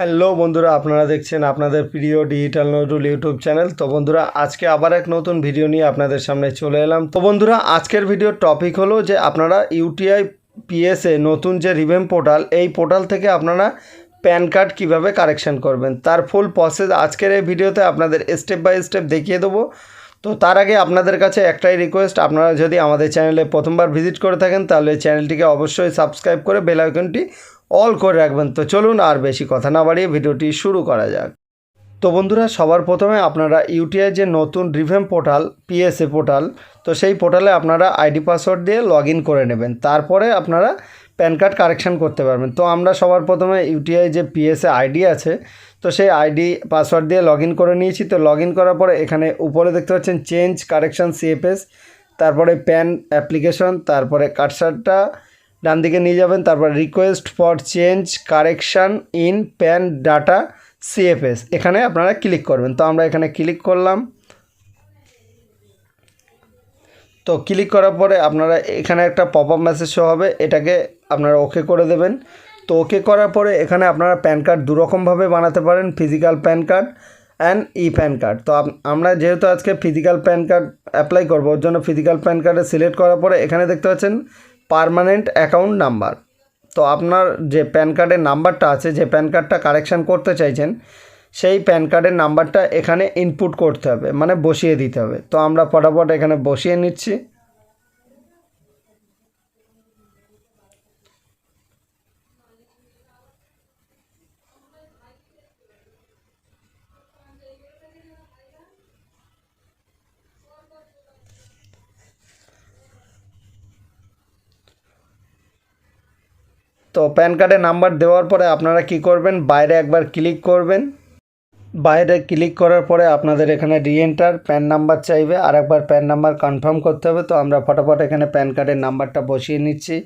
Hello বন্ধুরা, আপনারা দেখছেন আপনাদের প্রিয় ডিজিটাল নজরুল ইউটিউব চ্যানেল। তো বন্ধুরা, আজকে আবার এক নতুন ভিডিও নিয়ে আপনাদের সামনে চলে এলাম। তো বন্ধুরা, আজকের ভিডিওর টপিক হলো যে আপনারা ইউটিআই পিএসএ নতুন যে রিভেম পোর্টাল, এই পোর্টাল থেকে আপনারা প্যান কার্ড কীভাবে কারেকশন করবেন? তার ফুল প্রসেস আজকের এই ভিডিওতে আপনাদের স্টেপ বাই স্টেপ দেখিয়ে দেবো। তো তার আগে আপনাদের কাছে একটাই রিকোয়েস্ট আপনারা যদি আমাদের চ্যানেলে প্রথমবার ভিজিট করে থাকেন, তাহলে চ্যানেলটিকে অবশ্যই সাবস্ক্রাইব করে বেল আইকনটি অল করে রাখবেন। তো চলুন আর বেশি কথা না বাড়িয়ে ভিডিওটি শুরু করা যাক। তো বন্ধুরা, সবার প্রথমে আপনারা ইউটিআই যে নতুন রিভেম পোর্টাল পিএসএ পোর্টাল, তো সেই পোর্টালে আপনারা আইডি পাসওয়ার্ড দিয়ে লগ করে নেবেন। তারপরে আপনারা প্যান কার্ড কারেকশান করতে পারবেন। তো আমরা সবার প্রথমে ইউটিআই যে পিএসএ আইডি আছে, তো সেই আইডি পাসওয়ার্ড দিয়ে লগ করে নিয়েছি। তো লগ করার পরে এখানে উপরে দেখতে পাচ্ছেন চেঞ্জ কারেকশান সিএফএস তারপরে প্যান অ্যাপ্লিকেশন, তারপরে কাটসারটা ডান দিকে নিয়ে যাবেন, তারপর request for change correction in PAN data CFS এখানে আপনারা ক্লিক করবেন। তো আমরা এখানে ক্লিক করলাম। তো ক্লিক করার পরে আপনারা এখানে একটা পপ আপ মেসেজ শো হবে, এটাকে আপনারা ওকে করে দেবেন। তো ওকে করার পরে এখানে আপনারা প্যান কার্ড দুরকমভাবে বানাতে পারেন physical PAN card and e PAN card তো আমরা যেহেতু আজকে ফিজিক্যাল প্যান কার্ড অ্যাপ্লাই করব, ওর জন্য ফিজিক্যাল প্যান কার্ডে সিলেক্ট করার পরে এখানে দেখতে পাচ্ছেন পার্মানেন্ট অ্যাকাউন্ট নাম্বার। তো আপনার যে প্যান কার্ডের নাম্বারটা আছে, যে প্যান কার্ডটা কারেকশান করতে চাইছেন, সেই প্যান কার্ডের নাম্বারটা এখানে ইনপুট করতে হবে মানে বসিয়ে দিতে হবে। তো আমরা ফটাফট এখানে বসিয়ে নিচ্ছি। তো প্যান কার্ডে নাম্বার দেওয়ার পরে আপনারা কি করবেন? বাইরে একবার ক্লিক করবেন। বাইরে ক্লিক করার পরে আপনাদের এখানে রিএন্টার প্যান নাম্বার চাইবে। আর একবার প্যান নাম্বার কনফার্ম করতে হবে। তো আমরা ফটাফট এখানে প্যান কার্ডের নাম্বারটা বসিয়ে নিচ্ছি।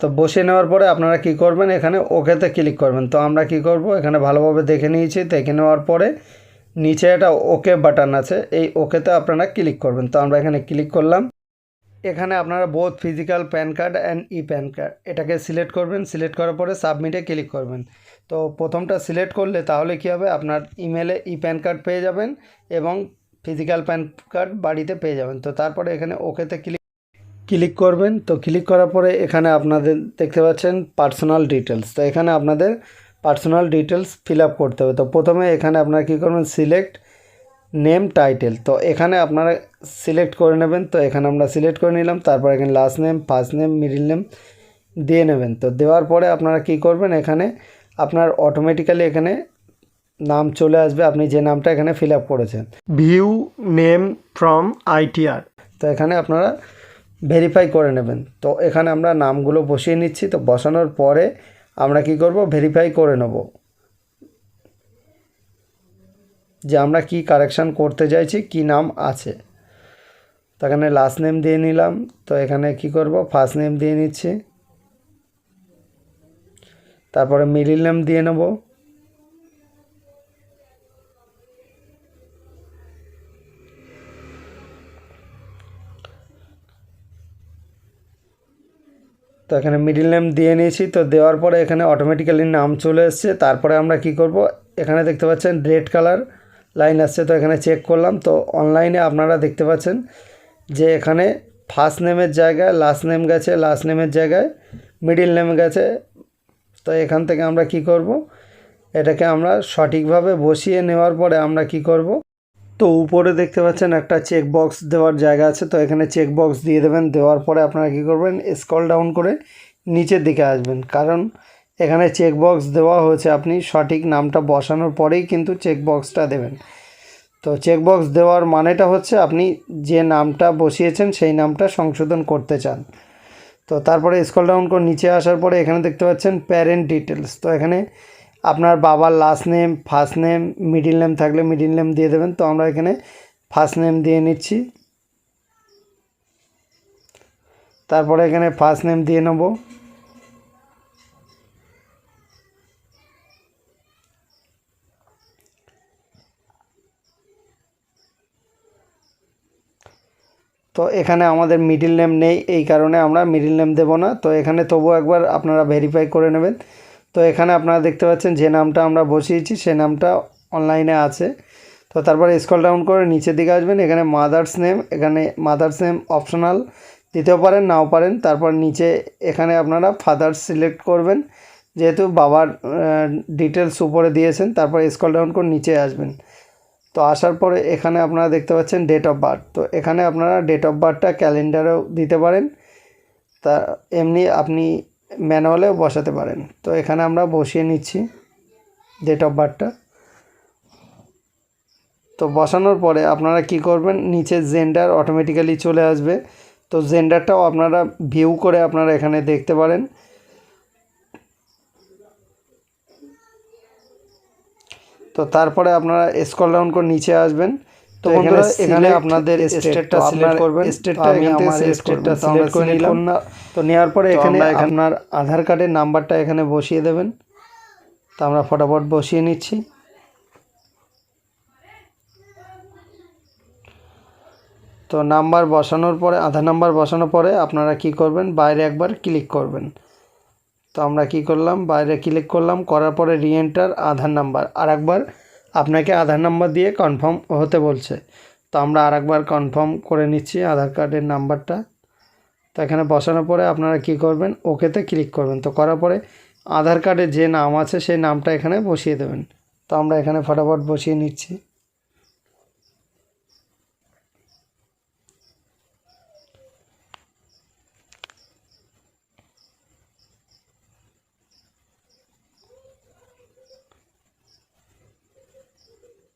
তো বসিয়ে নেওয়ার পরে আপনারা কি করবেন? এখানে ওকেতে ক্লিক করবেন। তো আমরা কি করব? এখানে ভালোভাবে দেখে নিয়েছি। দেখে নেওয়ার পরে নিচে একটা ওকে বাটন আছে। এই ওকেতে আপনারা ক্লিক করবেন। তো আমরা এখানে ক্লিক করলাম। এখানে আপনারা both physical PAN card and e PAN card এটাকে সিলেক্ট করবেন। সিলেক্ট করার পরে সাবমিটে ক্লিক করবেন। তো প্রথমটা সিলেক্ট করলে তাহলে কী হবে? আপনার ইমেলে ই প্যান কার্ড পেয়ে যাবেন এবং ফিজিক্যাল প্যান কার্ড বাড়িতে পেয়ে যাবেন। তো তারপরে এখানে ওকেতে ক্লিক ক্লিক করবেন। তো ক্লিক করার পরে এখানে আপনাদের দেখতে পাচ্ছেন পার্সোনাল ডিটেলস তো এখানে আপনাদের পার্সোনাল ডিটেলস ফিল আপ করতে হবে। তো প্রথমে এখানে আপনারা কী করবেন? Select name title. তো এখানে আপনারা সিলেক্ট করে নেবেন। তো এখানে আমরা সিলেক্ট করে নিলাম। তারপর এখানে last name first name middle name দিয়ে নেবেন। তো দেওয়ার পরে আপনারা কি করবেন? এখানে আপনার অটোমেটিক্যালি এখানে নাম চলে আসবে। আপনি যে নামটা এখানে ফিল আপ করেছেন ভিউ নেম ফ্রম আইটিআর তো এখানে আপনারা ভেরিফাই করে নেবেন। তো এখানে আমরা নামগুলো বসিয়ে নিচ্ছি। তো বসানোর পরে আমরা কি করব? ভেরিফাই করে নেব। যে আমরা কি কারেকশান করতে চাইছি, কি নাম আছে। তো এখানে লাস্ট নেম দিয়ে নিলাম। তো এখানে কি করব? ফার্স্ট নেম দিয়ে নিচ্ছি। তারপরে মিডিল নেম দিয়ে নেব। তো এখানে মিডিল নেম দিয়ে নিয়েছি, তো দেওয়ার পরে এখানে অটোমেটিক্যালি নাম চলে এসছে। তারপরে আমরা কি করব? এখানে দেখতে পাচ্ছেন রেড কালার লাইন আসছে, তো এখানে চেক করলাম। তো অনলাইনে আপনারা দেখতে পাচ্ছেন যে এখানে ফার্স্ট নেমের জায়গায় লাস্ট নেম গেছে লাস্ট নেমের জায়গায় মিডিল নেম গেছে। তো এখান থেকে আমরা কি করব? এটাকে আমরা সঠিকভাবে বসিয়ে নেওয়ার পরে আমরা কি করব? তো উপরে দেখতে পাচ্ছেন একটা চেক বক্স দেওয়ার জায়গা আছে, তো এখানে চেক বক্স দিয়ে দেবেন, দেওয়ার পরে আপনারা কী করবেন স্কল ডাউন করে নিচের দিকে আসবেন। কারণ এখানে চেক বক্স দেওয়া হয়েছে আপনি, সঠিক নামটা বসানোর পরেই কিন্তু চেক বক্সটা দেবেন। তো চেক বক্স দেওয়ার মানেটা হচ্ছে আপনি যে নামটা বসিয়েছেন, সেই নামটা সংশোধন করতে চান। তো তারপরে স্কল ডাউন করে নিচে আসার পরে এখানে দেখতে পাচ্ছেন প্যারেন্ট ডিটেলস তো এখানে আপনার বাবার last name first name middle name থাকলে মিডিল নেম দিয়ে দেবেন। তো আমরা এখানে ফার্স্ট নেম দিয়ে নিচ্ছি। তারপরে এখানে ফার্স্ট নেম দিয়ে নেব। তো এখানে আমাদের মিডিল নেম নেই, এই কারণে আমরা মিডিল নেম দেবো না। তো এখানে তবু একবার আপনারা ভেরিফাই করে নেবেন। তো এখানে আপনারা দেখতে পাচ্ছেন যে নামটা আমরা বসিয়েছি, সে নামটা অনলাইনে আছে। তো তারপরে স্কল ডাউন করে নিচের দিকে আসবেন, এখানে মাদার্স নেম এখানে মাদার্স নেম অপশনাল দিতেও পারেন, নাও পারেন। তারপর নিচে এখানে আপনারা ফাদার্স সিলেক্ট করবেন, যেহেতু বাবার ডিটেলস উপরে দিয়েছেন, তারপর স্কল ডাউন করে নিচে আসবেন। তো আসার পরে এখানে আপনারা দেখতে পাচ্ছেন ডেট অফ বার্থ তো এখানে আপনারা ডেট অফ বার্থটা ক্যালেন্ডারেও দিতে পারেন। তা এমনি আপনি ম্যানুয়ালেও বসাতে পারেন। তো এখানে আমরা বসিয়ে নিচ্ছি ডেট অফ বার্থটা তো বসানোর পরে আপনারা কি করবেন, নিচে জেন্ডার অটোমেটিক্যালি চলে আসবে। তো জেন্ডারটাও আপনারা ভিউ করে আপনারা এখানে দেখতে পারেন। তো তারপরে আপনারা স্ক্রল ডাউন করে নিচে আসবেন। তো বন্ধুরা এখানে আপনাদের স্টেটটা সিলেক্ট করবেন। স্টেটটা এখান থেকে স্টেটটা সিলেক্ট করে নিলাম। তো নেওয়ার পরে এখানে আপনার আধার কার্ডের নাম্বারটা এখানে বসিয়ে দেবেন। তো আমরা ফটাফট বসিয়ে নিচ্ছি। তো নাম্বার বসানোর পরে আধার নাম্বার বসানোর পরে আপনারা কি করবেন? বাইরে একবার ক্লিক করবেন। তো আমরা কি করলাম? বাইরে ক্লিক করলাম। করার পরে রিএন্টার আধার নাম্বার। আর একবার আপনাকে আধার নাম্বার দিয়ে কনফার্ম হতে বলছে। তো আমরা আর একবার কনফার্ম করে নিচ্ছি আধার কার্ডের নাম্বারটা। তো এখানে বসানোর পরে আপনারা কি করবেন, ওকেতে ক্লিক করবেন। তো করার পরে আধার কার্ডে যে নাম আছে, সেই নামটা এখানে বসিয়ে দেবেন। তো আমরা এখানে ফটাফট বসিয়ে নিচ্ছি।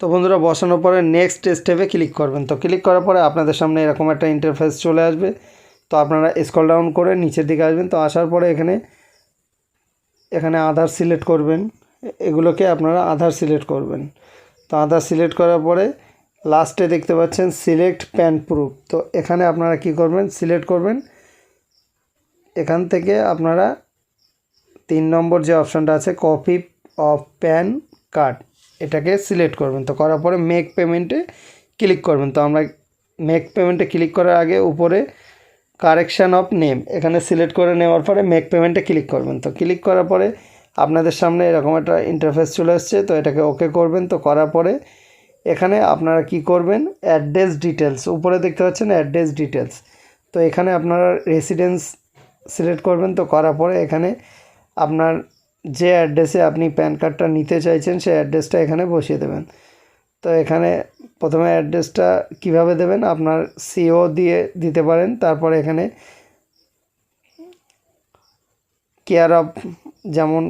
তো বন্ধুরা, বসানোর পরে নেক্সট স্টেপে ক্লিক করবেন। তো ক্লিক করার পরে আপনাদের সামনে এরকম একটা ইন্টারফেস চলে আসবে। তো আপনারা স্কল ডাউন করে নিচের দিকে আসবেন। তো আসার পরে এখানে এখানে আধার সিলেক্ট করবেন। এগুলোকে আপনারা আধার সিলেক্ট করবেন। তো আধার সিলেক্ট করার পরে লাস্টে দেখতে পাচ্ছেন সিলেক্ট প্যান প্রুফ তো এখানে আপনারা কি করবেন? সিলেক্ট করবেন। এখান থেকে আপনারা তিন নম্বর যে অপশানটা আছে কপি অফ প্যান কার্ড এটাকে সিলেক্ট করবেন। তো করার পরে মেক পেমেন্টে ক্লিক করবেন। তো আমরা মেক পেমেন্টে ক্লিক করার আগে উপরে কারেকশান অফ নেম এখানে সিলেক্ট করে নেওয়ার পরে মেক পেমেন্টে ক্লিক করবেন। তো ক্লিক করার পরে আপনাদের সামনে এরকম একটা ইন্টারফেস চলে আসছে। তো এটাকে ওকে করবেন। তো করার পরে এখানে আপনারা কি করবেন? অ্যাড্রেস ডিটেলস উপরে দেখতে পাচ্ছেন অ্যাড্রেস ডিটেলস তো এখানে আপনারা রেসিডেন্স সিলেক্ট করবেন। তো করার পরে এখানে আপনার যে অ্যাড্রেসে আপনি প্যান কার্ডটা নিতে চাইছেন, সেই অ্যাড্রেসটা এখানে বসিয়ে দেবেন। তো এখানে প্রথমে অ্যাড্রেসটা কীভাবে দেবেন? আপনার সিও দিয়ে দিতে পারেন। তারপরে এখানে কেয়ার অফ যেমন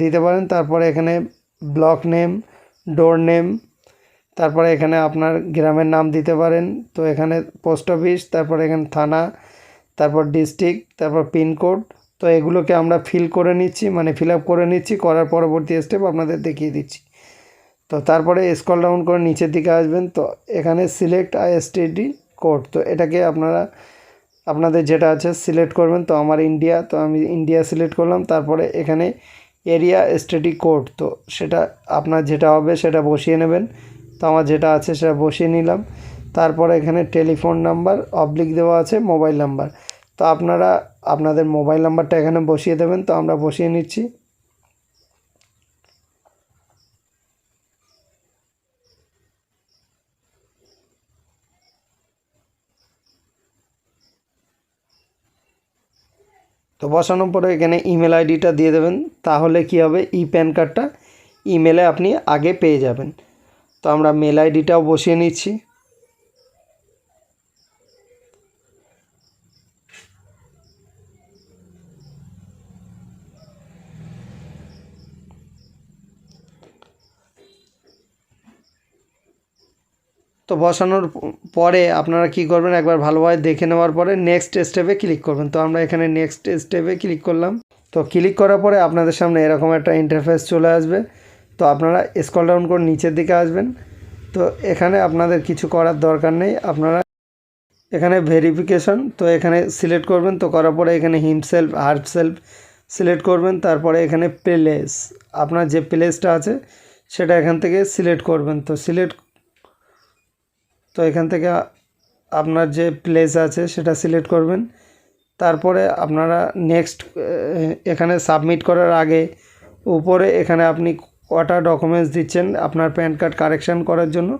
দিতে পারেন। তারপরে এখানে ব্লক নেম ডোর নেম তারপরে এখানে আপনার গ্রামের নাম দিতে পারেন। তো এখানে পোস্ট অফিস তারপরে এখানে থানা, তারপর ডিস্ট্রিক্ট তারপর পিনকোড তো এগুলোকে আমরা ফিল করে নিচ্ছি মানে ফিল আপ করে নিচ্ছি, করার পরবর্তী স্টেপ আপনাদের দেখিয়ে দিচ্ছি। তো তারপরে স্কল ডাউন করে নিচের দিকে আসবেন, তো এখানে সিলেক্ট আইএসটিডি কোড তো এটাকে আপনারা, আপনাদের যেটা আছে সিলেক্ট করবেন, তো আমার ইন্ডিয়া তো আমি ইন্ডিয়া সিলেক্ট করলাম, তারপরে এখানে এরিয়া স্টেটি কোড তো সেটা আপনার যেটা হবে সেটা বসিয়ে নেবেন। তো আমার যেটা আছে সেটা বসিয়ে নিলাম। তারপরে এখানে টেলিফোন নাম্বার অবলিক দেওয়া আছে মোবাইল নাম্বার তো আপনারা আপনাদের মোবাইল নাম্বারটা এখানে বসিয়ে দেবেন, তো আমরা বসিয়ে নিচ্ছি। তো বসানোর পরে এখানে ইমেল আইডিটা দিয়ে দেবেন, তাহলে কি হবে? ই প্যান কার্ডটা ইমেলে আপনি আগে পেয়ে যাবেন। তো আমরা মেল আইডিটাও বসিয়ে নিচ্ছি। তো বসানোর পরে আপনারা কি করবেন? একবার ভালোভাবে দেখে নেওয়ার পরে নেক্সট স্টেপে ক্লিক করবেন। তো আমরা এখানে নেক্সট স্টেপে ক্লিক করলাম। তো ক্লিক করার পরে আপনাদের সামনে এরকম একটা ইন্টারফেস চলে আসবে। তো আপনারা স্কল ডাউন করে নিচের দিকে আসবেন। তো এখানে আপনাদের কিছু করার দরকার নেই। আপনারা এখানে ভেরিফিকেশন তো এখানে সিলেক্ট করবেন। তো করার পরে এখানে himself herself select করবেন। তারপরে এখানে প্লেস আপনার যে প্লেসটা আছে, সেটা এখান থেকে সিলেক্ট করবেন। তো সিলেক্ট তো এখান থেকে আপনার যে প্লেস আছে সেটা সিলেক্ট করবেন। তারপরে আপনারা নেক্সট এখানে সাবমিট করার আগে উপরে এখানে আপনি কটা ডকুমেন্টস দিচ্ছেন আপনার প্যান কার্ড কারেকশান করার জন্য,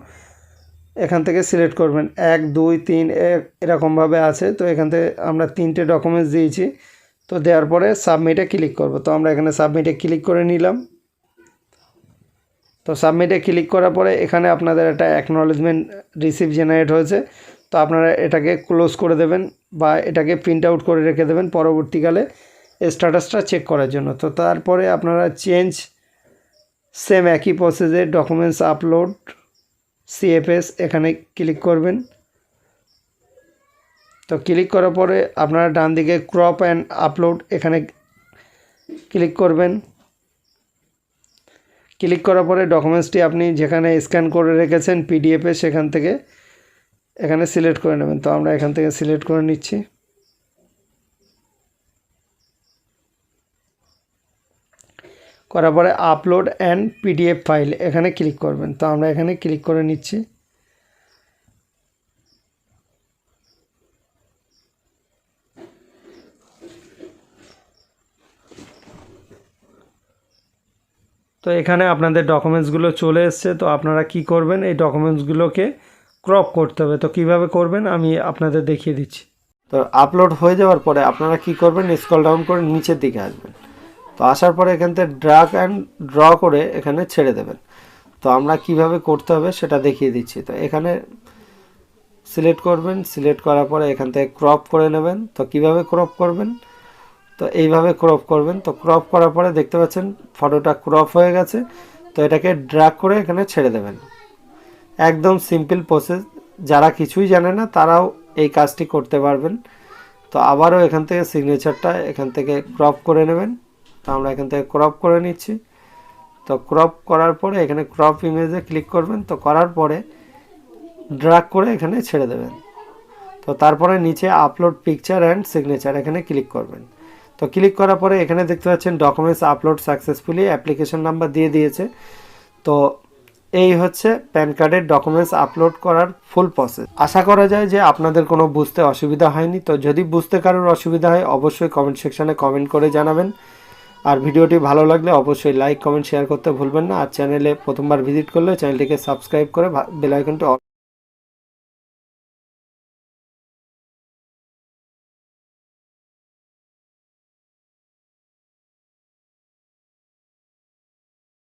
এখান থেকে সিলেক্ট করবেন। এক, দুই, তিন এক এরকমভাবে আছে। তো এখান থেকে আমরা তিনটে ডকুমেন্টস দিয়েছি। তো দেওয়ার পরে সাবমিটে ক্লিক করব। তো আমরা এখানে সাবমিটে ক্লিক করে নিলাম। তো সাবমিটে ক্লিক করার পরে এখানে আপনাদের একটা অ্যাকনলেজমেন্ট রিসিভ জেনারেট হয়েছে। তো আপনারা এটাকে ক্লোজ করে দেবেন বা এটাকে প্রিন্ট আউট করে রেখে দেবেন পরবর্তীকালে স্ট্যাটাসটা চেক করার জন্য। তো তারপরে আপনারা চেঞ্জ সেম একই প্রসেসে ডকুমেন্টস আপলোড সিএফএস এখানে ক্লিক করবেন। তো ক্লিক করার পরে আপনারা ডান দিকে ক্রপ অ্যান্ড আপলোড এখানে ক্লিক করবেন। ক্লিক করার পরে ডকুমেন্টসটি আপনি যেখানে স্ক্যান করে রেখেছেন পিডিএফে সেখান থেকে এখানে সিলেক্ট করে নেবেন। তো আমরা এখান থেকে সিলেক্ট করে নিচ্ছি। করার পরে আপলোড অ্যান্ড পিডিএফ ফাইল এখানে ক্লিক করবেন। তো আমরা এখানে ক্লিক করে নিচ্ছি। তো এখানে আপনাদের ডকুমেন্টসগুলো চলে এসছে, তো আপনারা কি করবেন? এই ডকুমেন্টসগুলোকে ক্রপ করতে হবে। তো কীভাবে করবেন? আমি আপনাদের দেখিয়ে দিচ্ছি। তো আপলোড হয়ে যাওয়ার পরে আপনারা কি করবেন? স্ক্রল ডাউন করে নিচের দিকে আসবেন। তো আসার পরে এখান থেকে ড্রাগ অ্যান্ড ড্র করে এখানে ছেড়ে দেবেন। তো আমরা কীভাবে করতে হবে সেটা দেখিয়ে দিচ্ছি। তো এখানে সিলেক্ট করবেন। সিলেক্ট করার পরে এখান থেকে ক্রপ করে নেবেন। তো কীভাবে ক্রপ করবেন? তো এইভাবে ক্রপ করবেন। তো ক্রপ করার পরে দেখতে পাচ্ছেন ফটোটা ক্রপ হয়ে গেছে। তো এটাকে ড্র্যাগ করে এখানে ছেড়ে দেবেন। একদম সিম্পল প্রসেস যারা কিছুই জানে না, তারাও এই কাজটি করতে পারবেন। তো আবারও এখান থেকে সিগনেচারটা এখান থেকে ক্রপ করে নেবেন। তো আমরা এখান থেকে ক্রপ করে নিচ্ছি। তো ক্রপ করার পরে এখানে ক্রপ ইমেজে ক্লিক করবেন। তো করার পরে ড্রাগ করে এখানে ছেড়ে দেবেন। তো তারপরে নিচে আপলোড পিকচার অ্যান্ড সিগনেচার এখানে ক্লিক করবেন। তো ক্লিক করার পরে এখানে দেখতে পাচ্ছেন documents upload successfully application number দিয়ে দিয়েছে। তো এই হচ্ছে প্যান কার্ডের ডকুমেন্টস আপলোড করার ফুল প্রসেস আশা করা যায় যে আপনাদের কোনো বুঝতে অসুবিধা হয়নি। তো যদি বুঝতে কারোর অসুবিধা হয়, অবশ্যই কমেন্ট সেকশনে কমেন্ট করে জানাবেন। আর ভিডিওটি ভালো লাগলে অবশ্যই লাইক কমেন্ট শেয়ার করতে ভুলবেন না। আর চ্যানেলে প্রথমবার ভিজিট করলে চ্যানেলটিকে সাবস্ক্রাইব করে বেল আইকনটি